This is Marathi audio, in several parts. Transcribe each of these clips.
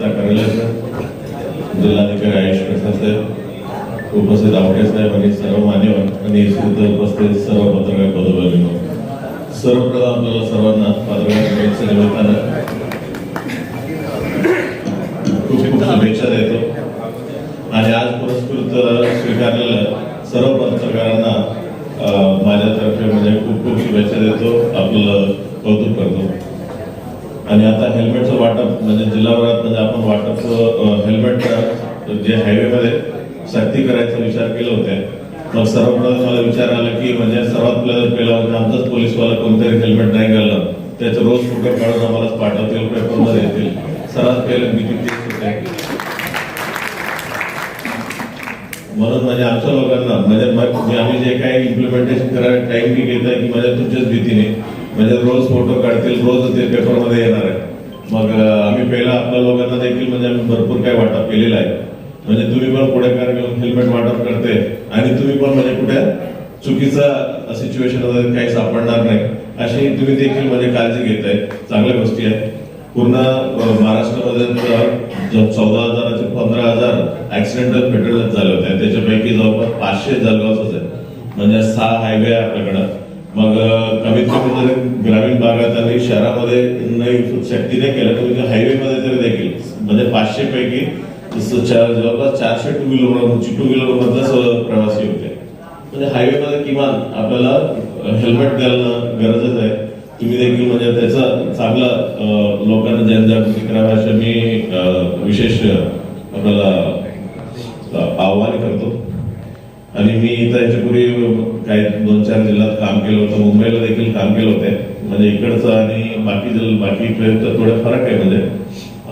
प्रार्थना जी जिल्हाधिकारी आयुष प्रसाद साहेब उपस्थित आवटे साहेब आणि सर्व मान्यवर आणि उपस्थित सर्व पत्रकार बंधू सर्वप्रथम आपल्याला सर्वांना पत्रकार निमित्तानं खूप खूप शुभेच्छा देतो. आणि आज पुरस्कृत स्वीकारलेल्या सर्व पत्रकारांना माझ्यातर्फे म्हणजे खूप खूप शुभेच्छा देतो. आपलं कौतुक करतो. आणि आता हेल्मेटचं वाटप म्हणजे जिल्हाभरात म्हणजे आपण वाटप अं, हेल्मेट जे हायवेमध्ये सक्ती करायचा विचार केला होता मग सर्वप्रथम मला विचार आला की म्हणजे सर्वात पहिला जर पहिला आमचाच पोलीसवाला कोणतरी हेल्मेट नाही घाललं त्याचं रोज फोटो काढून आम्हाला पाठवतील पेपरमध्ये येतील. सर्वात पहिलं मी म्हणून म्हणजे आमच्या लोकांना म्हणजे मग आम्ही जे काही इम्प्लिमेंटेशन करायला टाइम मी घेत आहे की म्हणजे तुमच्याच भीतीने म्हणजे रोज फोटो काढतील रोज ते पेपरमध्ये येणार आहे. मग आम्ही पहिला आपल्या लोकांना देखील म्हणजे आम्ही भरपूर काही वाटप केलेलं आहे. म्हणजे तुम्ही पण पुढेकार घेऊन हेल्मेट वाटप करते आणि तुम्ही पण म्हणजे कुठे चुकीचा सिच्युएशन काही सापडणार नाही. अशी तुम्ही देखील म्हणजे काळजी घेताय. चांगल्या गोष्टी आहेत. पूर्ण महाराष्ट्रामध्ये चौदा हजाराचे पंधरा हजार ऍक्सिडेंटल फेटरच झाले होते. त्याच्यापैकी जवळपास पाचशे जळगावच आहे म्हणजे सहा हायवे आहे आपल्याकडं. मग कमीत कमी जरी ग्रामीण भागात आणि शहरामध्ये नाही शक्ती नाही केलं तर हायवे मध्ये तरी देखील. म्हणजे पाचशे पैकी चार जवळपास चारशे टू व्हीलर टू व्हीलर मधलाच प्रवासी होते. म्हणजे हायवे मध्ये किमान आपल्याला हेल्मेट घालणं गरजेचं आहे. तुम्ही देखील म्हणजे त्याचा चांगला लोकांना जनजागृती करावी असे मी विशेष आपल्याला अं, आव्हान करतो. आणि मी इथं याच्यापूर्वी काही दोन चार जिल्ह्यात काम केलं होतं. मुंबईला देखील काम केलं होते. म्हणजे इकडचं आणि बाकी जिल्हा बाकी तर थोडं फरक आहे. म्हणजे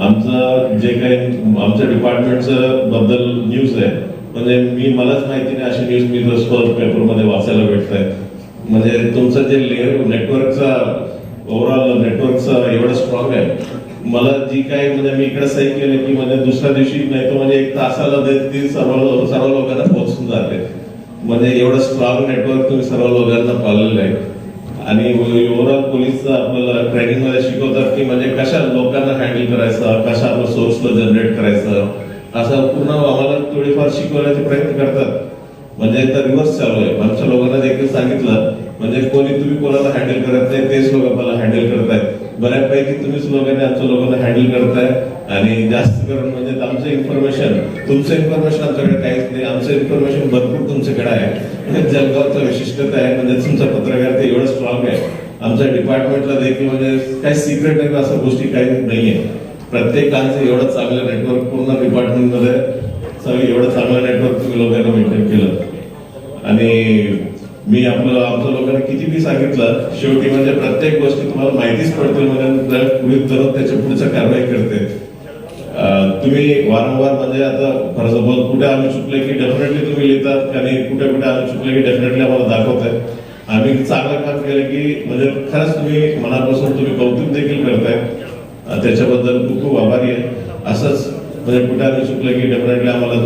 आमचं जे काही आमच्या डिपार्टमेंटचं बद्दल न्यूज आहे. म्हणजे मी मलाच माहिती नाही अशी न्यूज मी रोज पेपरमध्ये वाचायला भेटत आहे म्हणजे तुमचं जे लेअर नेटवर्कचा ओव्हरऑल नेटवर्कचा एवढं स्ट्रॉंग आहे. मला जी काही म्हणजे मी इकडे सही केली की म्हणजे दुसऱ्या दिवशी नाही तर म्हणजे एक तासाला ते- ती सर्व सर्व लोकांना पोहोचून जाते. म्हणजे एवढं स्ट्रॉंग नेटवर्क तुम्ही सर्व लोकांना पाळलेलं आहे. आणि ओव्हरऑल पोलीस आपल्याला ट्रेनिंगमध्ये शिकवतात की म्हणजे कशा लोकांना हँडल करायचं कशा आपलं सोर्सला जनरेट करायचं असं पूर्ण आम्हाला थोडीफार शिकवण्याचे प्रयत्न करतात. म्हणजे तर रिव्हर्स चालू आहे. आमच्या लोकांना देखील सांगितलं म्हणजे कोणी तुम्ही कोणाला हँडल करत नाही तेच लोक आपल्याला हँडल करतायत. बऱ्यापैकी तुम्हीच लोकांनी आमच्या लोकांना हँडल करताय आणि जास्त करून म्हणजे आमचं इन्फॉर्मेशन तुमचं इन्फॉर्मेशन आमच्याकडे काहीच नाही. आमचं इन्फॉर्मेशन भरपूर तुमच्याकडे आहे. म्हणजे जळगावचं विशिष्टता आहे. म्हणजे तुमचा पत्रकार ते एवढं स्ट्रॉंग आहे. आमच्या डिपार्टमेंटला देखील म्हणजे काही सिक्रेट नाही असं गोष्टी काही नाहीये. प्रत्येकांचं एवढं चांगलं नेटवर्क पूर्ण डिपार्टमेंटमध्ये सगळं एवढं चांगलं नेटवर्क तुम्ही लोकांना मेंटेन केलं. आणि मी आपलं आमच्या लोकांना किती सांगितलं शेवटी म्हणजे प्रत्येक गोष्टी तुम्हाला माहितीच पडते म्हणजे गृहित धरून त्याच्या पुढच्या कारवाई करते. तुम्ही वारंवार म्हणजे आता फॉर सपोज कुठे आम्ही चुकले की डेफिनेटली तुम्ही लिहितात आणि कुठे कुठे आम्ही चुकले की डेफिनेटली आम्हाला दाखवताय. आम्ही चांगलं काम केलं की म्हणजे खरंच तुम्ही मनापासून तुम्ही कौतुक देखील करताय. त्याच्याबद्दल खूप खूप आभारी आहे. असंच म्हणजे कुठे आम्ही चुकलं की डेफिनेटली आम्हाला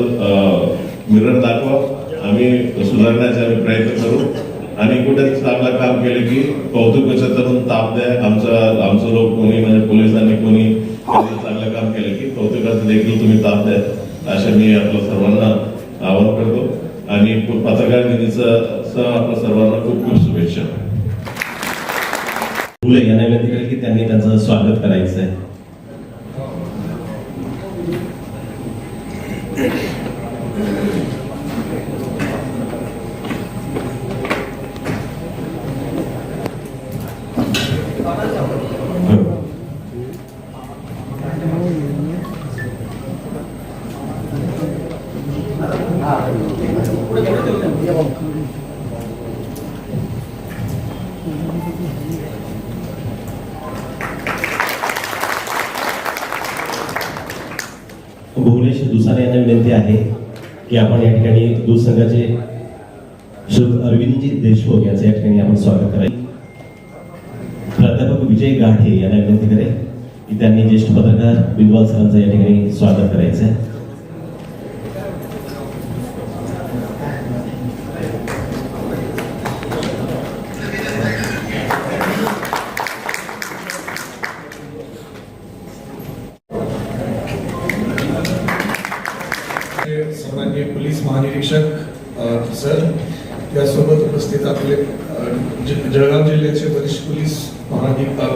मिरर दाखवा. आम्ही सुधारण्याचा आम्ही प्रयत्न करू. आणि कुठे चांगलं काम केलं की कौतुकाच्या तरुण ताप द्या. आमचा आमचं लोक कोणी म्हणजे पोलिसांनी कोणी चांगलं काम केलं की कौतुकाचं देखील तुम्ही ताप द्या. अशा मी आपलं सर्वांना आवाहन करतो. आणि पत्रकार दिनीचं सह आपल्या सर्वांना खूप खूप शुभेच्छा. फुले यांना विनंती करेल की त्यांनी त्यांचं स्वागत करायचं आहे भुवनेश दुसारे यांना विनंती आहे की आपण या ठिकाणी दूध संघाचे श्री अरविंदजी देशमुख यांचं या ठिकाणी आपण स्वागत करायचं. प्राध्यापक विजय गाठे यांना विनंती करेल की त्यांनी ज्येष्ठ पत्रकार बिंदवाल सरांचं या ठिकाणी स्वागत करायचं आहे निरीक्षक सर यासोबत उपस्थित आपले जळगाव जिल्ह्याचे वरिष्ठ पोलीस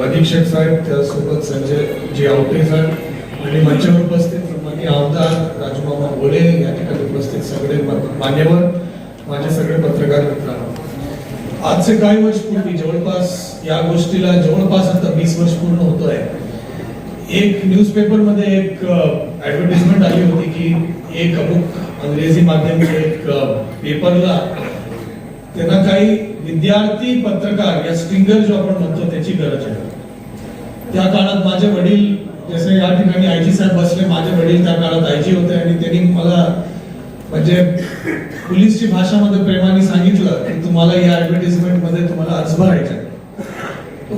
अधीक्षक साहेब त्यासोबत संजय जी आवटे साहेब आणि मंचावर उपस्थित माननीय आमदार राजूबाबा बोले या ठिकाणी उपस्थित सगळे मान्यवर माझे सगळे पत्रकार मित्रांनो. आजचे काही वर्ष पूर्वी जवळपास या गोष्टीला जवळपास आता वीस वर्ष पूर्ण होत आहे एक न्यूजपेपरमध्ये एक ऍडव्हर्टिजमेंट आली होती की एक अमुक इंग्रजी माध्यमाच्या एक पेपरला त्यांना काही विद्यार्थी पत्रकार या स्ट्रिंगर जो आपण म्हणतो त्याची गरज आहे त्या काळात माझे वडील जसे या ठिकाणी आयजी साहेब बसले माझे वडील त्या काळात आयजी होते आणि त्यांनी मला म्हणजे पोलीसची भाषामध्ये प्रेमाने सांगितलं की तुम्हाला या ऍडव्हर्टिजमेंटमध्ये तुम्हाला अर्ज भरायचा आहे.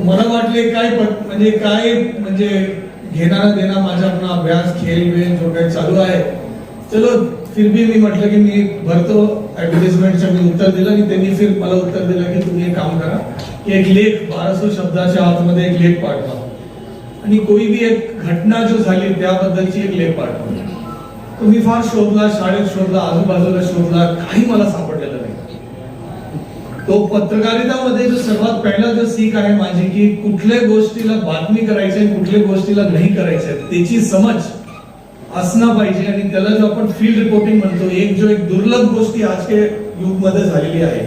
मला वाटले काय म्हणजे काय म्हणजे घेणारा देणार माझा अभ्यास खेळ वेळ जो काही चालू आहे चलो फिर भी मी म्हटलं की मी भरतो ऍडव्हर्टिजमेंटचं मी उत्तर दिलं की त्यांनी फिर मला उत्तर दिलं की तुम्ही एक काम करा. की एक लेख बाराशे शब्दाच्या आतमध्ये एक लेख पाठवा. आणि कोई भी एक घटना जो झाली त्याबद्दलची एक लेख पाठवा. तुम्ही मी फार शोधला शाळेत शोधला आजूबाजूला शोधला काही मला सापडलेलं नाही. तो पत्रकारितामध्ये जो सर्वात पहिला जो सीख आहे माझी की कुठल्या गोष्टीला बातमी करायची आहे कुठल्या गोष्टीला नाही करायचं त्याची समज असणं पाहिजे आणि त्याला जो आपण फील्ड रिपोर्टिंग म्हणतो एक जो एक दुर्लभ गोष्टी आजच्या युगमध्ये झालेली आहे.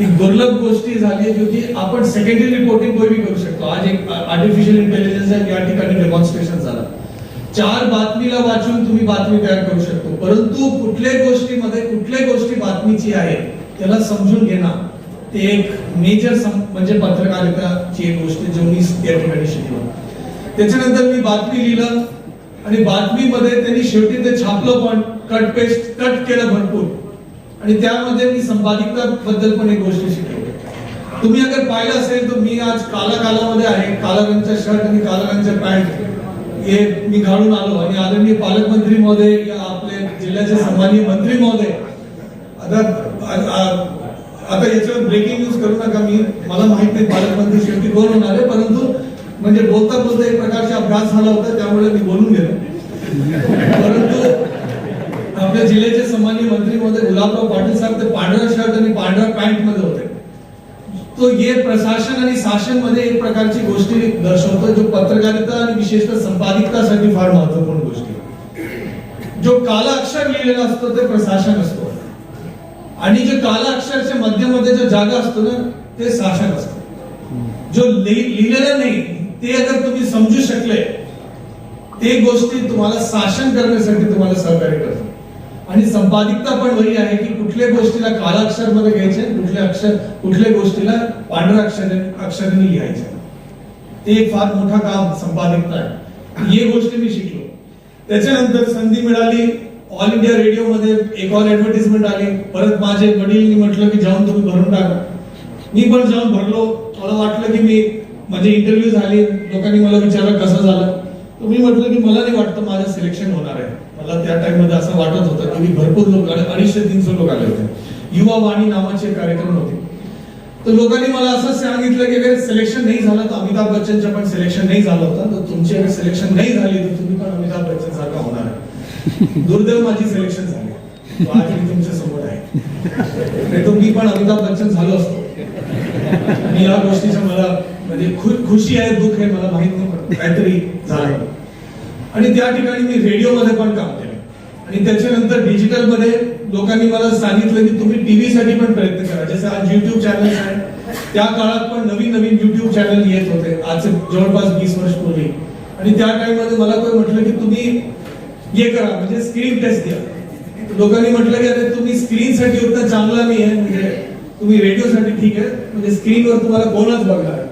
एक दुर्लभ गोष्टी झाली जो की आपण सेकंडरी रिपोर्टिंग कोणी करू शकतो. आज एक आर्टिफिशियल इंटेलिजन्स या ठिकाणी डेमॉन्स्ट्रेशन झालं. चार बातमीला वाचून तुम्ही बातमी तयार करू शकतो. परंतु कुठल्या गोष्टीमध्ये कुठल्या गोष्टी बातमीची आहे त्याला समजून घेणं ते एक मेजर म्हणजे पत्रकारिताची एक गोष्ट जो मी या ठिकाणी शिकलो. त्याच्यानंतर मी बातमी लिहिलं. आणि बातमीमध्ये त्यांनी शेवटी ते छापलं पण कट पेस्ट कट केलं भरपूर. आणि त्यामध्ये मी संपादिकता बद्दल पण एक गोष्ट शिकलो. तुम्ही अगर पाहिलं असेल तर मी आज काला कालामध्ये आहे. काला रंगचा शर्ट आणि काला रंगचा पॅन्ट हे मी घालून आलो. आणि आदरणीय पालकमंत्री महोदय या आपले जिल्ह्याचे सन्माननीय मंत्री महोदय आता आता याच्यावर ब्रेकिंग न्यूज करू नका मी. मला माहीत नाही पालकमंत्री शेवटी कोण होणार आहे परंतु म्हणजे बोलता बोलता एक प्रकारचा अभ्यास झाला होता त्यामुळे मी बोलून गेलो. परंतु आपल्या जिल्ह्याचे सन्माननीय मंत्री मध्ये गुलाबराव पाटील साहेब ते पांढरा शर्ट आणि पांढरा पॅन्टमध्ये होते. तो ये प्रशासन आणि शासनमध्ये एक प्रकारची गोष्टी दर्शवतो जो पत्रकारिता आणि विशेषतः संपादिकतासाठी फार महत्त्वपूर्ण गोष्टी जो काला अक्षर लिहिलेला असतो ते प्रशासन असतो. आणि जे काला अक्षरच्या मध्यमध्ये जो जागा असतो ना ते शासन असतो. जो लिह- लिहिलेलं नाही ते अगर तुम्ही समजू शकले ते गोष्टी तुम्हाला शासन करण्यासाठी तुम्हाला सहकार्य करतो आणि संपादिकता पण वही आहे की कुठल्या गोष्टीला कालाक्षरमध्ये घ्यायचे कुठल्या अक्षर कुठल्या गोष्टीला पांढऱ्या अक्षर अक्षराने लिहायचे. ते एक फार मोठा काम संपादिकता आहे. हे गोष्टी मी शिकलो. त्याच्यानंतर संधी मिळाली ऑल इंडिया रेडिओ मध्ये एक ऑल ऍडव्हर्टिजमेंट आली. परत माझे वडील म्हटलं की जाऊन तुम्ही भरून टाका. मी पण जाऊन भरलो. मला वाटलं की मी माझे इंटरव्ह्यू झाले लोकांनी मला विचारलं कसं झालं? तर मी म्हटलं की मला नाही वाटतं माझं सिलेक्शन होणार आहे. मला त्या टाइममध्ये असं वाटत होतं की भरपूर लोक आले अडीचशे तीनशे लोक आले होते. युवा वाणी नावाचे कार्यक्रम होते. तर लोकांनी मला असं सांगितलं की अगर सिलेक्शन नाही झालं तर अमिताभ बच्चनचं पण सिलेक्शन नाही झालं होतं. तर तुमची अगर सिलेक्शन नाही झाली तर तुम्ही पण अमिताभ बच्चन सारखा होणार आहे. दुर्दैव माझी सिलेक्शन झाली. आज मी तुमच्यासमोर आहे. नाही तर मी पण अमिताभ बच्चन झालो असतो. आणि या गोष्टीचं मला म्हणजे खु- खुशी आहे दुःख आहे मला माहीत नाही काहीतरी झालं आणि त्या ठिकाणी मी रेडिओ मध्ये पण काम केलं आणि त्याच्यानंतर डिजिटलमध्ये लोकांनी मला सांगितलं की तुम्ही टीव्ही साठी पण प्रयत्न करा. जसं आज युट्यूब चॅनल आहे त्या काळात पण नवीन नवीन युट्यूब चॅनल येत होते. आज जवळपास वीस वर्ष पूर्वी. आणि त्या टाइममध्ये मला कोणी म्हटलं की तुम्ही हे करा म्हणजे स्क्रीन टेस्ट द्या. लोकांनी म्हटलं की अरे तुम्ही स्क्रीन साठी चांगला नाही आहे म्हणजे तुम्ही रेडिओ साठी ठीक आहे म्हणजे स्क्रीनवर तुम्हाला कोणच बघणार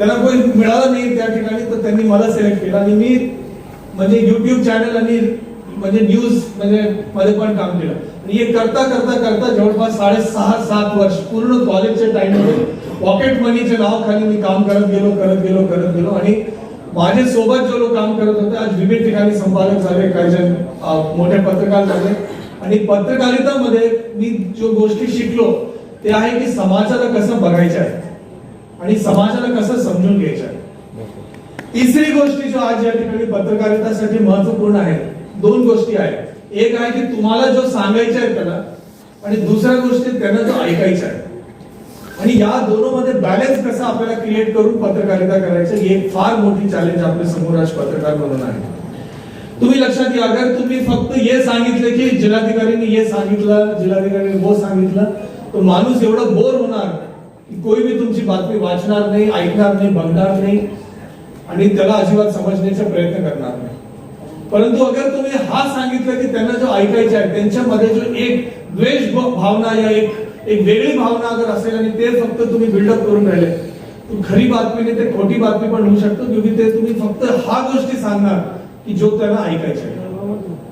त्यांना कोणी मिळालं नाही त्या ठिकाणी तर त्यांनी मला सिलेक्ट केलं. आणि मी म्हणजे युट्यूब चॅनल आणि म्हणजे न्यूज म्हणजे मध्ये पण काम केलं. आणि हे करता करता करता जवळपास साडेसहा सात वर्ष पूर्ण कॉलेजच्या टाइममध्ये पॉकेट मनीच्या नावाखाली मी काम करत गेलो करत गेलो करत गेलो. आणि माझे सोबत जो लोक काम करत होते आज विविध ठिकाणी संपादक झाले काही जण मोठे पत्रकार झाले. आणि पत्रकारितामध्ये मी जो गोष्टी शिकलो ते आहे की समाजाला कसं बघायचं आहे. आणि समाजाला कसं समजून घ्यायचं? आहे तिसरी गोष्टी जो आज या ठिकाणी पत्रकारितासाठी महत्त्वपूर्ण आहे दोन गोष्टी आहेत. एक आहे की तुम्हाला जो सांगायचं आहे त्याला आणि दुसऱ्या गोष्टी त्यांना जो ऐकायचा आहे. आणि या दोनोंमध्ये बॅलन्स कसा आपल्याला क्रिएट करून पत्रकारिता करायचं ही एक फार मोठी चॅलेंज आपल्यासमोर आज पत्रकार म्हणून आहे. तुम्ही लक्षात घ्या अगर तुम्ही फक्त हे सांगितलं की जिल्हाधिकाऱ्यांनी हे सांगितलं जिल्हाधिकाऱ्यांनी वो सांगितलं तर माणूस एवढं बोर होणार कोणी कोई भी तुमची बातमी वाचणार नाही ऐकणार नाही बघणार नाही आणि त्याला अजिबात समजण्याचा प्रयत्न करणार नाही. परंतु अगर तुम्ही हा सांगितलं की त्यांना जो ऐकायचे आहे त्यांच्यामध्ये जो एक द्वेष भावना या एक एक वेगळी भावना अगर असेल आणि ते फक्त तुम्ही बिल्डअप करून राहिले तर खरी बातमी नाही ते खोटी बातमी पण होऊ शकतो. क्योंकि ते तुम्ही फक्त हा गोष्टी सांगणार की जो त्यांना ऐकायचे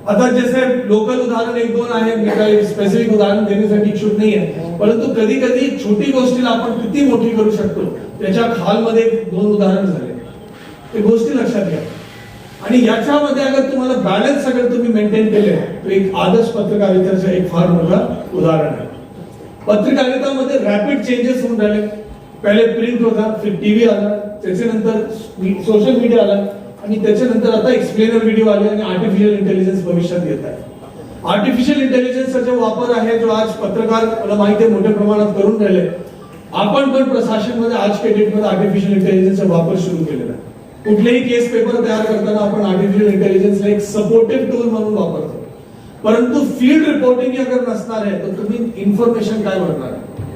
आता जसे लोकल उदाहरण एक दोन आहे मी काही स्पेसिफिक उदाहरण देण्यासाठी इच्छुक नाही आहे. परंतु कधी कधी छोटी गोष्टीला आपण किती मोठी करू शकतो त्याच्या खालमध्ये दोन उदाहरण झाले. ते गोष्टी लक्षात घ्या. आणि याच्यामध्ये अगर तुम्हाला बॅलन्स अगर तुम्ही मेंटेन केले तर एक आदर्श पत्रकारितेचं एक फार मोठा उदाहरण आहे. पत्रकारितामध्ये रॅपिड चेंजेस होऊन राहिले. पहिले प्रिंट होता फिर टीव्ही आला त्याच्यानंतर सोशल मीडिया आला. आणि त्याच्यानंतर आता एक्सप्लेनर व्हिडिओ आले आणि आर्टिफिशियल इंटेलिजन्स भविष्यात येत आहे. आर्टिफिशियल इंटेलिजन्सचा जो वापर आहे जो आज पत्रकार मला माहिती आहे मोठ्या प्रमाणात करून राहिले आपण पण प्रशासनमध्ये आज के डेटमध्ये आर्टिफिशियल इंटेलिजन्सचा वापर सुरू केलेला आहे. कुठलेही केस पेपर तयार करताना आपण आर्टिफिशियल इंटेलिजन्सला एक सपोर्टिव्ह टूल म्हणून वापरतो. परंतु फील्ड रिपोर्टिंग अगर नसणार आहे तर तुम्ही इन्फॉर्मेशन काय भरणार आहे?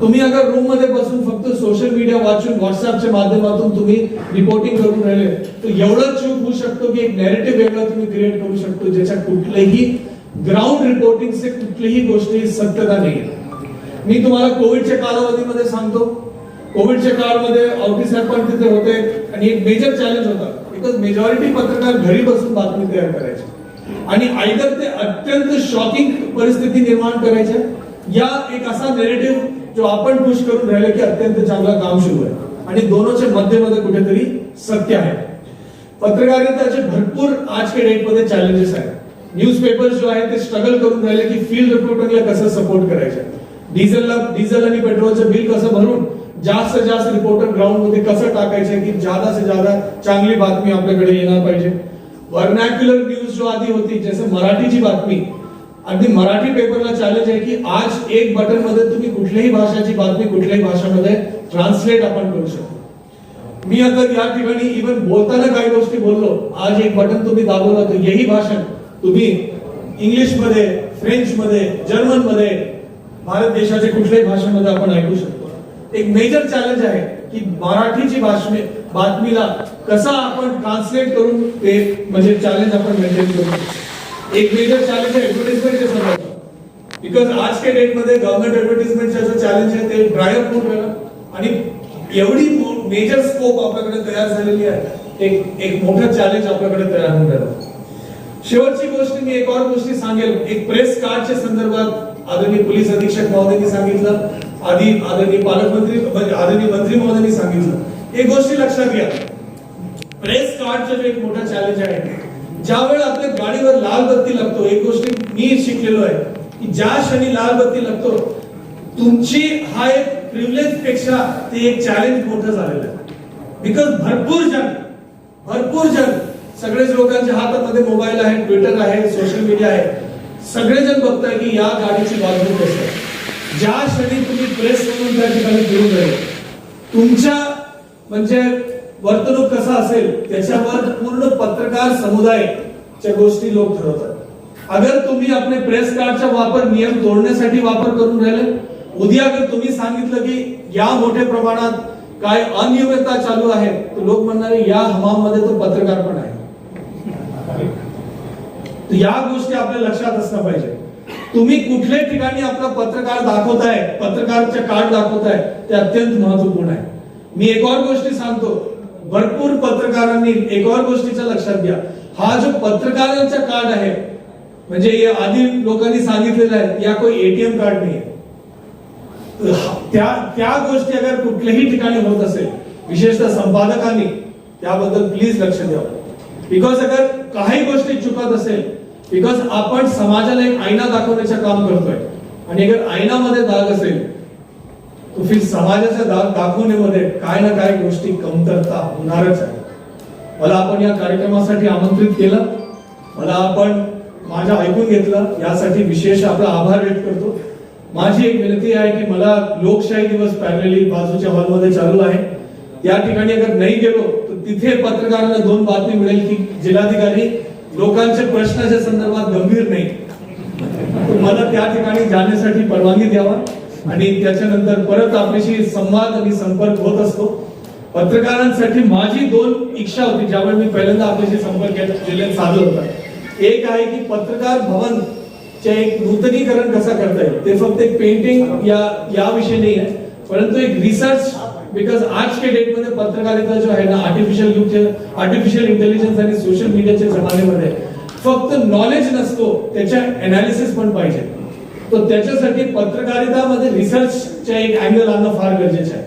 तुम्ही अगर रूममध्ये बसून फक्त सोशल मीडिया वाचून व्हॉट्सअपच्या माध्यमातून तुम्ही रिपोर्टिंग करून राहिले तर एवढं चूक होऊ शकतो की एक नॅरेटिव्ह वेगळा तुम्ही क्रिएट करू शकतो ज्याच्या कुठलेही ग्राउंड रिपोर्टिंग से कुठलीही गोष्टी सत्यता नाही मी तुम्हाला कोविडच्या कालावधीमध्ये सांगतो. कोविडच्या काळामध्ये ऑफिस पण तिथे होते आणि एक मेजर चॅलेंज होता. बिकॉज मेजॉरिटी पत्रकार घरी बसून बातमी तयार करायचे. आणि आयदर ते अत्यंत शॉकिंग परिस्थिती निर्माण करायच्या या एक असा नेरेटिव्ह तो आपण पुश करून राहिले की अत्यंत चांगलं काम सुरू आहे. आणि दोनोच्या मध्यमध्ये कुठेतरी सत्य आहे. पत्रकारिताचे भरपूर आज के डेटमध्ये चॅलेंजेस आहेत. न्यूजपेपर जो आहे ते स्ट्रगल करून राहिले की फील्ड रिपोर्टरला कसं सपोर्ट करायचं? डिझेलला डिझेल आणि पेट्रोलचं बिल कसं भरून जास्त जास्त रिपोर्टर ग्राउंडमध्ये कसं टाकायचं की जादा से जादा चांगली बातमी आपल्याकडे येणार पाहिजे? वर्नॅक्युलर न्यूज जो आधी होती जसं मराठीची बातमी अगदी मराठी पेपरला चॅलेंज आहे की आज एक बटनमध्ये तुम्ही कुठल्याही भाषाची बातमी कुठल्याही भाषामध्ये ट्रान्सलेट आपण करू शकतो मी आता या ठिकाणी इव्हन बोलताना काही गोष्टी बोललो आज एक बटन तुम्ही दाबवलं तर यही भाषण तुम्ही इंग्लिशमध्ये फ्रेंच मध्ये जर्मनमध्ये भारत देशाच्या कुठल्याही भाषेमध्ये आपण ऐकू शकतो एक मेजर चॅलेंज आहे की मराठीची भाषणे बातमीला कसा आपण ट्रान्सलेट करून ते म्हणजे चॅलेंज आपण मेंटेन करू शकतो. एक मेजर चॅलेंज आहे ऍडव्हर्टिजमेंटच्या संदर्भात. बिकॉज आज के डेटमध्ये गव्हर्नमेंट ऍडव्हर्टिजमेंटचा जो चॅलेंज आहे ते ड्रायअप होऊन गेलं आणि एवढी मेजर स्कोप आपल्याकडे तयार झालेली आहे एक एक मोठं चॅलेंज आपल्याकडे तयार होऊन गेलं शेवटची गोष्ट मी एक और गोष्टी सांगेल. एक प्रेस कार्डच्या संदर्भात आदरणीय पोलीस अधीक्षक महोदयांनी सांगितलं. आधी आदरणीय पालकमंत्री म्हणजे आदरणीय मंत्री महोदयांनी सांगितलं. एक गोष्टी लक्षात घ्या. प्रेस कार्डचं जे एक मोठा चॅलेंज आहे ज्या वेळेला आपल्या गाडीवर लाल बत्ती लागतो एक गोष्टी मी शिकलेलो आहे की ज्या क्षणी लाल बत्ती लागतो तुमची हा एक प्रिव्हिलेजपेक्षा ते एक चॅलेंज मोठं झालेलं आहे. बिकॉज भरपूर जण भरपूर जण सगळेच लोकांच्या हातामध्ये मोबाईल आहे ट्विटर आहे सोशल मीडिया आहे. सगळेजण बघताय की या गाडीची बाजू कसं ज्या क्षणी तुम्ही प्रेस म्हणून त्या ठिकाणी घेऊन जाईल तुमच्या म्हणजे वर्तणूक कसा असेल त्याच्यावर पूर्ण पत्रकार समुदायच्या गोष्टी लोक ठरवतात. अगर तुम्ही आपले प्रेस कार्डचा वापर नियम तोडण्यासाठी वापर करून राहिले उद्या अगर तुम्ही सांगितलं की या मोठ्या प्रमाणात काय अनियमितता चालू आहे तर लोक म्हणणारे या हमाममध्ये तो पत्रकार पण आहे. तर या गोष्टी आपल्या लक्षात असल्या पाहिजे. तुम्ही कुठल्या ठिकाणी आपला पत्रकार दाखवताय पत्रकारचे कार्ड दाखवताय ते अत्यंत महत्त्वपूर्ण आहे. मी एक और गोष्टी सांगतो. भरपूर पत्रकारांनी एक और गोष्टीचं लक्षात घ्या. हा जो पत्रकारांचा कार्ड आहे म्हणजे आधी लोकांनी सांगितलेलं आहे या कोई एटीएम कार्ड नाही त्या त्या गोष्टी अगर कुठल्याही ठिकाणी होत असेल विशेषतः संपादकांनी त्याबद्दल प्लीज लक्ष द्या. बिकॉज अगर काही गोष्टी चुकत असेल बिकॉज आपण समाजाला एक आईना दाखवण्याचं काम करतोय आणि अगर आईनामध्ये दाग असेल तुम्ही फिर दा दाखवणीमध्ये दाखवण्यामध्ये काय ना काय गोष्टी कमतरता होणारच आहे. मला आपण या कार्यक्रमासाठी आमंत्रित केलं. मला आपण माझ्या ऐकून घेतलं. यासाठी विशेष आपला आभार व्यक्त करतो. माझी एक विनंती आहे की मला लोकशाही दिवस पॅनली बाजूच्या हॉलमध्ये चालू आहे. या ठिकाणी अगर नाही गेलो तर तिथे पत्रकारांना दोन बातमी मिळेल की जिल्हाधिकारी लोकांच्या प्रश्नाच्या संदर्भात गंभीर नाही. मला त्या ठिकाणी जाण्यासाठी परवानगी द्यावा. आणि त्याच्यानंतर परत आपल्याशी संवाद आणि संपर्क होत असतो. पत्रकारांसाठी माझी दोन इच्छा होती ज्यावेळी मी पहिल्यांदा आपल्याशी संपर्क केला- साधला होता. एक आहे की पत्रकार भवन चे एक नूतनीकरण कसा करता येईल? ते फक्त एक पेंटिंग या या विषय नाही आहे. परंतु एक रिसर्च बिकॉज आज के डेटमध्ये पत्रकारिता जो आहे ना आर्टिफिशियल युगचे आर्टिफिशियल इंटेलिजन्स आणि सोशल मीडियाच्या जमान्यामध्ये फक्त नॉलेज नसतो त्याच्या अनालिसिस पण पाहिजे. तो त्याच्यासाठी पत्रकारितामध्ये रिसर्चच्या एक अँगल आणणं फार गरजेचं आहे.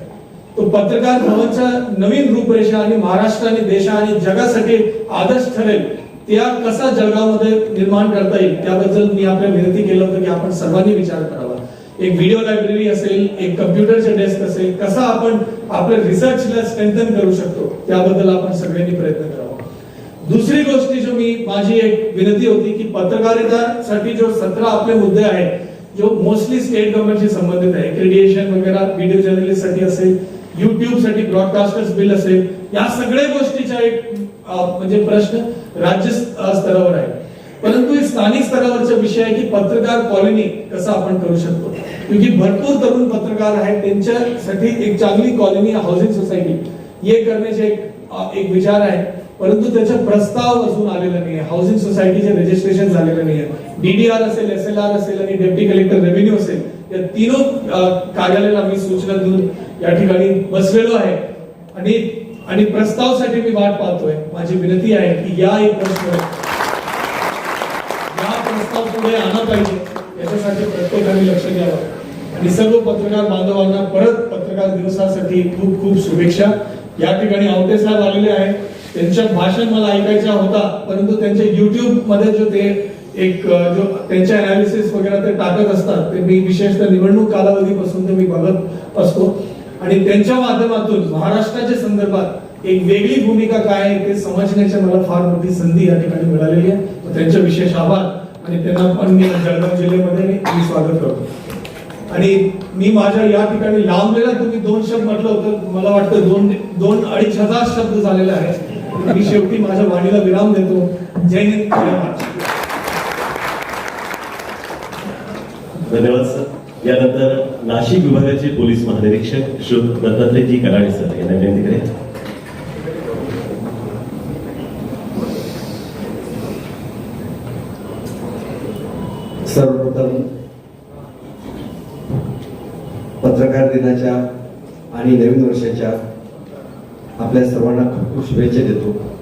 तो पत्रकार भवनच्या नवीन रूपरेषा आणि महाराष्ट्र आणि देशा आणि जगासाठी आदर्श ठरेल. त्या कसा जगामध्ये निर्माण करता येईल त्याबद्दल मी आपल्या विनंती केलं होतं की आपण सर्वांनी विचार करावा. एक व्हिडिओ लायब्ररी असेल एक कम्प्युटरचे डेस्क असेल कसा आपण आपल्या रिसर्चला स्ट्रेंथन करू शकतो त्याबद्दल आपण सगळ्यांनी प्रयत्न करावा. दुसरी गोष्ट जो मी माझी एक विनंती होती की पत्रकारितासाठी जो सतरा आपले मुद्दे आहेत जो मोस्टली स्टेट गव्हर्नमेंटशी संबंधित आहे क्रेडिएशन वगैरे व्हिडिओ जर्नलिस्टसाठी असेल युट्यूबसाठी ब्रॉडकास्टर्स बिल असेल या सगळ्या गोष्टीचा एक म्हणजे प्रश्न राज्य स्तरावर आहे. परंतु हे स्थानिक स्तरावरचा विषय आहे की पत्रकार कॉलनी कसा आपण करू शकतो. क्योंकि भरपूर तरुण पत्रकार आहेत त्यांच्यासाठी एक चांगली कॉलनी हाऊसिंग सोसायटी हे करण्याचे एक एक विचार आहे. परंतु त्याचा प्रस्ताव अजून आलेला नाही हाऊसिंग सोसायटीचे रजिस्ट्रेशन झालेलं नाही डीडीआर असेल एस एल आर असेल आणि डेप्टी कलेक्टर रेव्हेन्यू असेल या तीन कार्यालयाला मी सूचना देऊन या ठिकाणी बसलेलो आहे. आणि आणि प्रस्तावासाठी मी वाट पाहतोय. माझी विनंती आहे की या एक प्रश्न या प्रस्ताव पुढे आणा पाहिजे. याच्यासाठी प्रत्येकाने लक्ष द्यावं. आणि सर्व पत्रकार बांधवांना परत पत्रकार दिवसासाठी खूप खूप शुभेच्छा. या ठिकाणी आवटे साहेब आलेले आहेत. त्यांचं भाषण मला ऐकायचा होता परंतु त्यांच्या युट्यूबमध्ये जो ते एक जो त्यांच्या अनालिसिस वगैरे ते टाकत असतात ते मी विशेषतः निवडणूक कालावधीपासून ते मी बघत असतो. आणि त्यांच्या माध्यमातून महाराष्ट्राच्या संदर्भात एक वेगळी भूमिका काय आहे ते समजण्याची मला फार मोठी संधी या ठिकाणी मिळालेली आहे. त्यांचे विशेष आभार आणि त्यांना पण मी जळगाव जिल्ह्यामध्ये मी स्वागत करतो. आणि मी माझ्या या ठिकाणी लांबलेला तुम्ही दोन शब्द म्हटलं होतं मला वाटतं दोन दोन अडीच हजार शब्द झालेला आहे मी शेवटी माझ्या वाणीला विराम देतो. जय हिंद जय महाराष्ट्र धन्यवाद सर. यानंतर नाशिक विभागाचे पोलीस महानिरीक्षक श्री दत्तात्रयजी कराडे सर यांना विनंती करेल सर्वप्रथम पत्रकार दिनाच्या आणि नवीन वर्षाच्या आपल्या सर्वांना खूप शुभेच्छा देतो